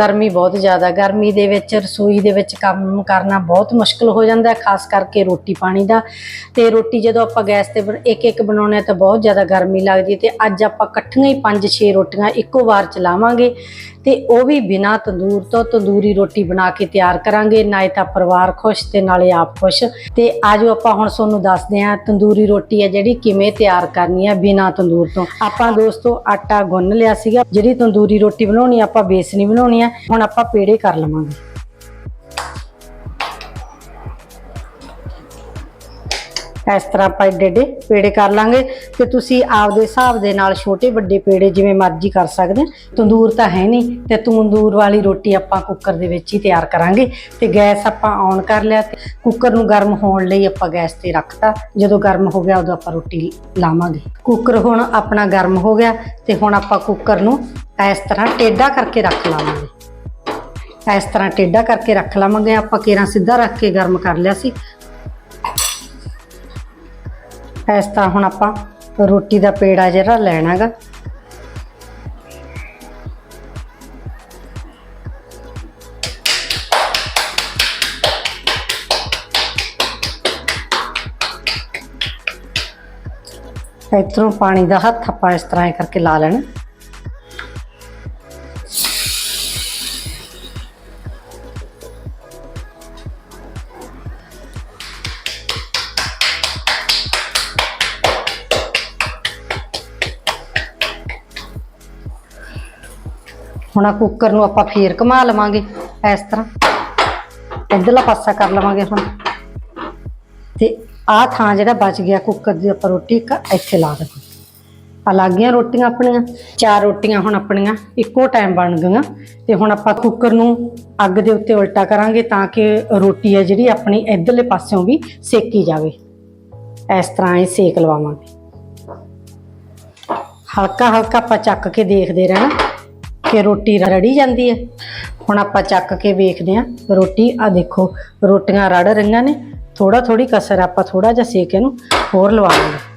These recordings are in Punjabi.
ਗਰਮੀ ਬਹੁਤ ਜ਼ਿਆਦਾ, ਗਰਮੀ ਦੇ ਵਿੱਚ, ਰਸੋਈ ਦੇ ਵਿੱਚ ਕੰਮ ਕਰਨਾ ਬਹੁਤ ਮੁਸ਼ਕਲ ਹੋ ਜਾਂਦਾ, ਖਾਸ ਕਰਕੇ ਰੋਟੀ ਪਾਣੀ ਦਾ। ਤੇ ਰੋਟੀ ਜਦੋਂ ਆਪਾਂ ਗੈਸ ਤੇ ਇੱਕ ਇੱਕ ਬਣਾਉਣੇ ਆ ਤਾਂ ਬਹੁਤ ਜ਼ਿਆਦਾ ਗਰਮੀ ਲੱਗਦੀ ਹੈ ਤੇ ਅੱਜ ਆਪਾਂ ਇਕੱਠੀਆਂ ਹੀ 5-6 ਰੋਟੀਆਂ ਇੱਕੋ ਵਾਰ ਚਲਾਵਾਂਗੇ। ਤੇ ਉਹ ਵੀ ਬਿਨਾਂ ਤੰਦੂਰ ਤੋਂ ਤੰਦੂਰੀ ਰੋਟੀ ਬਣਾ ਕੇ ਤਿਆਰ ਕਰਾਂਗੇ। ਨਾਲੇ ਤਾਂ ਪਰਿਵਾਰ ਖੁਸ਼ ਤੇ ਨਾਲੇ ਆਪ ਖੁਸ਼। ਤੇ ਆਜੋ ਆਪਾਂ ਹੁਣ ਤੁਹਾਨੂੰ ਦੱਸਦੇ ਹਾਂ ਤੰਦੂਰੀ ਰੋਟੀ ਹੈ ਜਿਹੜੀ ਕਿਵੇਂ ਤਿਆਰ ਕਰਨੀ ਹੈ ਬਿਨਾਂ ਤੰਦੂਰ ਤੋਂ। ਆਪਾਂ ਦੋਸਤੋ ਆਟਾ ਗੁੰਨ ਲਿਆ ਸੀਗਾ। ਜਿਹੜੀ ਤੰਦੂਰੀ ਰੋਟੀ ਬਣਾਉਣੀ ਆਪਾਂ ਬੇਸਣੀ ਬਣਾਉਣੀ ਆ ਹੁਣ ਆਪਾਂ ਪੇੜੇ ਕਰ ਲਵਾਂਗੇ। ਇਸ ਤਰ੍ਹਾਂ ਆਪਾਂ ਏਡੇ ਏਡੇ ਪੇੜੇ ਕਰ ਲਾਂਗੇ ਤੇ ਤੁਸੀਂ ਆਪਦੇ ਹਿਸਾਬ ਦੇ ਨਾਲ ਛੋਟੇ ਵੱਡੇ ਪੇੜੇ ਜਿਵੇਂ ਮਰਜ਼ੀ ਕਰ ਸਕਦੇ ਤੰਦੂਰ ਤਾਂ ਹੈ ਨਹੀਂ ਤੇ ਤੰਦੂਰ ਵਾਲੀ ਰੋਟੀ ਆਪਾਂ ਕੁੱਕਰ ਦੇ ਵਿੱਚ ਹੀ ਤਿਆਰ ਕਰਾਂਗੇ ਤੇ ਗੈਸ ਆਪਾਂ ਔਨ ਕਰ ਲਿਆ ਤੇ ਕੁੱਕਰ ਨੂੰ ਗਰਮ ਹੋਣ ਲਈ ਆਪਾਂ ਗੈਸ ਤੇ ਰੱਖਤਾ। ਜਦੋਂ ਗਰਮ ਹੋ ਗਿਆ ਉਦੋਂ ਆਪਾਂ ਰੋਟੀ ਲਾਵਾਂਗੇ। ਕੁੱਕਰ ਹੁਣ ਆਪਣਾ ਗਰਮ ਹੋ ਗਿਆ ਤੇ ਹੁਣ ਆਪਾਂ ਕੁੱਕਰ ਨੂੰ ਇਸ ਤਰ੍ਹਾਂ ਟੇਢਾ ਕਰਕੇ ਰੱਖ ਲਾਵਾਂਗੇ। ਇਸ ਤਰ੍ਹਾਂ ਟੇਢਾ ਕਰਕੇ ਰੱਖ ਲਵਾਂਗੇ। ਆਪਾਂ ਕੇਰਾਂ ਸਿੱਧਾ ਰੱਖ ਕੇ ਗਰਮ ਕਰ ਲਿਆ ਸੀ। ਇਸ ਤਰ੍ਹਾਂ ਹੁਣ ਆਪਾਂ ਰੋਟੀ ਦਾ ਪੇੜਾ ਜਿਹੜਾ ਲੈਣਾਗਾ। ਇਧਰੋਂ ਪਾਣੀ ਦਾ ਹੱਥ ਆਪਾਂ ਇਸ ਤਰ੍ਹਾਂ ਇਹ ਕਰਕੇ ਲਾ ਲੈਣਾ। ਹੁਣ ਆ ਕੁੱਕਰ ਨੂੰ ਆਪਾਂ ਫੇਰ ਘੁਮਾ ਲਵਾਂਗੇ ਇਸ ਤਰ੍ਹਾਂ। ਇੱਧਰਲਾ ਪਾਸਾ ਕਰ ਲਵਾਂਗੇ ਹੁਣ। ਤੇ ਆਹ ਥਾਂ ਜਿਹੜਾ ਬਚ ਗਿਆ ਕੁੱਕਰ ਦੀ ਆਪਾਂ ਰੋਟੀ ਇੱਕ ਇੱਥੇ ਲਾ ਦੇਵਾਂਗੇ ਆ ਲੱਗ ਗਈਆਂ ਰੋਟੀਆਂ ਆਪਣੀਆਂ, ਚਾਰ ਰੋਟੀਆਂ ਹੁਣ ਆਪਣੀਆਂ, ਇੱਕੋ ਟਾਈਮ ਬਣ ਗਈਆਂ। ਤੇ ਹੁਣ ਆਪਾਂ ਕੁੱਕਰ ਨੂੰ ਅੱਗ ਦੇ ਉੱਤੇ ਉਲਟਾ ਕਰਾਂਗੇ ਤਾਂ ਕਿ ਰੋਟੀ ਹੈ ਜਿਹੜੀ ਆਪਣੀ ਇੱਧਰਲੇ ਪਾਸਿਓਂ ਵੀ ਸੇਕੀ ਜਾਵੇ। ਇਸ ਤਰ੍ਹਾਂ ਹੀ ਸੇਕ ਲਵਾਵਾਂਗੇ। ਹਲਕਾ ਹਲਕਾ ਆਪਾਂ ਚੱਕ ਕੇ ਦੇਖਦੇ ਰਹਿਣਾ। ਕਿ ਰੋਟੀ ਰੜੀ ਜਾਂਦੀ ਹੈ। ਹੁਣ ਆਪਾਂ ਚੱਕ ਕੇ ਵੇਖਦੇ ਹਾਂ। ਰੋਟੀ ਆ ਦੇਖੋ, ਰੋਟੀਆਂ ਰੜ ਰਹੀਆਂ ਨੇ। ਥੋੜਾ ਥੋੜੀ ਕਸਰ ਆਪਾਂ ਥੋੜਾ ਜਿਹਾ ਸੇਕ ਇਹਨੂੰ ਹੋਰ ਲਵਾਵਾਂਗੇ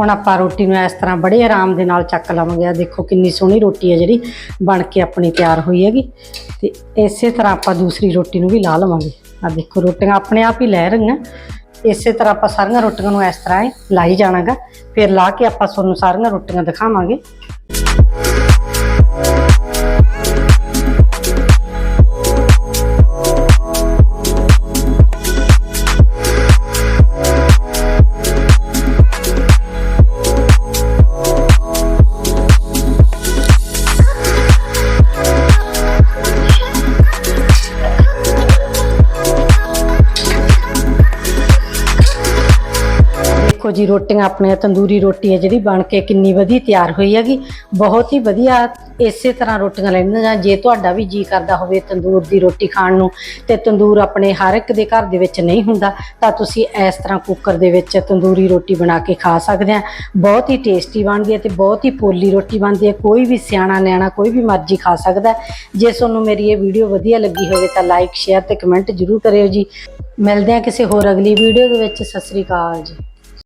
ਹੁਣ ਆਪਾਂ ਰੋਟੀ ਨੂੰ ਇਸ ਤਰ੍ਹਾਂ ਬੜੇ ਆਰਾਮ ਦੇ ਨਾਲ ਚੱਕ ਲਵਾਂਗੇ। ਆ ਦੇਖੋ ਕਿੰਨੀ ਸੋਹਣੀ ਰੋਟੀ ਹੈ ਜਿਹੜੀ ਬਣ ਕੇ ਆਪਣੀ ਤਿਆਰ ਹੋਈ ਹੈਗੀ। ਤੇ ਇਸੇ ਤਰ੍ਹਾਂ ਆਪਾਂ ਦੂਸਰੀ ਰੋਟੀ ਨੂੰ ਵੀ ਲਾ ਲਵਾਂਗੇ। ਆ ਦੇਖੋ, ਰੋਟੀਆਂ ਆਪਣੇ ਆਪ ਹੀ ਲੈ ਰਹੀਆਂ। ਇਸੇ ਤਰ੍ਹਾਂ ਆਪਾਂ ਸਾਰੀਆਂ ਰੋਟੀਆਂ ਨੂੰ ਇਸ ਤਰ੍ਹਾਂ ਹੀ ਲਾਈ ਜਾਣਾਗਾ। ਫਿਰ ਲਾ ਕੇ ਆਪਾਂ ਤੁਹਾਨੂੰ ਸਾਰੀਆਂ ਰੋਟੀਆਂ ਦਿਖਾਵਾਂਗੇ। ਦੇਖੋ ਜੀ, ਰੋਟੀਆਂ ਆਪਣੇ ਤੰਦੂਰੀ ਰੋਟੀ ਹੈ ਜਿਹੜੀ ਬਣ ਕੇ ਕਿੰਨੀ ਵਧੀਆ ਤਿਆਰ ਹੋਈ ਹੈਗੀ। ਬਹੁਤ ਹੀ ਵਧੀਆ ਇਸੇ ਤਰ੍ਹਾਂ ਰੋਟੀਆਂ ਲੈਣੀਆਂ ਜੇ ਤੁਹਾਡਾ ਵੀ ਜੀ ਕਰਦਾ ਹੋਵੇ ਤੰਦੂਰ ਦੀ ਰੋਟੀ ਖਾਣ ਨੂੰ ਤੇ ਤੰਦੂਰ ਆਪਣੇ ਹਰ ਇੱਕ ਦੇ ਘਰ ਦੇ ਵਿੱਚ ਨਹੀਂ ਹੁੰਦਾ, ਤਾਂ ਤੁਸੀਂ ਇਸ ਤਰ੍ਹਾਂ ਕੁੱਕਰ ਦੇ ਵਿੱਚ ਤੰਦੂਰੀ ਰੋਟੀ ਬਣਾ ਕੇ ਖਾ ਸਕਦੇ ਆ। ਬਹੁਤ ਹੀ ਟੇਸਟੀ ਬਣਦੀ ਹੈ ਤੇ ਬਹੁਤ ਹੀ ਪੋਲੀ ਰੋਟੀ ਬਣਦੀ ਹੈ। ਕੋਈ ਵੀ ਸਿਆਣਾ, ਨਿਆਣਾ, ਕੋਈ ਵੀ ਮਰਜ਼ੀ ਖਾ ਸਕਦਾ ਜੇ ਤੁਹਾਨੂੰ ਮੇਰੀ ਇਹ ਵੀਡੀਓ ਵਧੀਆ ਲੱਗੀ ਹੋਵੇ ਤਾਂ ਲਾਈਕ ਸ਼ੇਅਰ ਤੇ ਕਮੈਂਟ ਜ਼ਰੂਰ ਕਰਿਓ ਜੀ। ਮਿਲਦੇ ਹਾਂ ਕਿਸੇ ਹੋਰ ਅਗਲੀ ਵੀਡੀਓ ਦੇ ਵਿੱਚ। ਸਤਿ ਸ੍ਰੀ ਅਕਾਲ ਜੀ।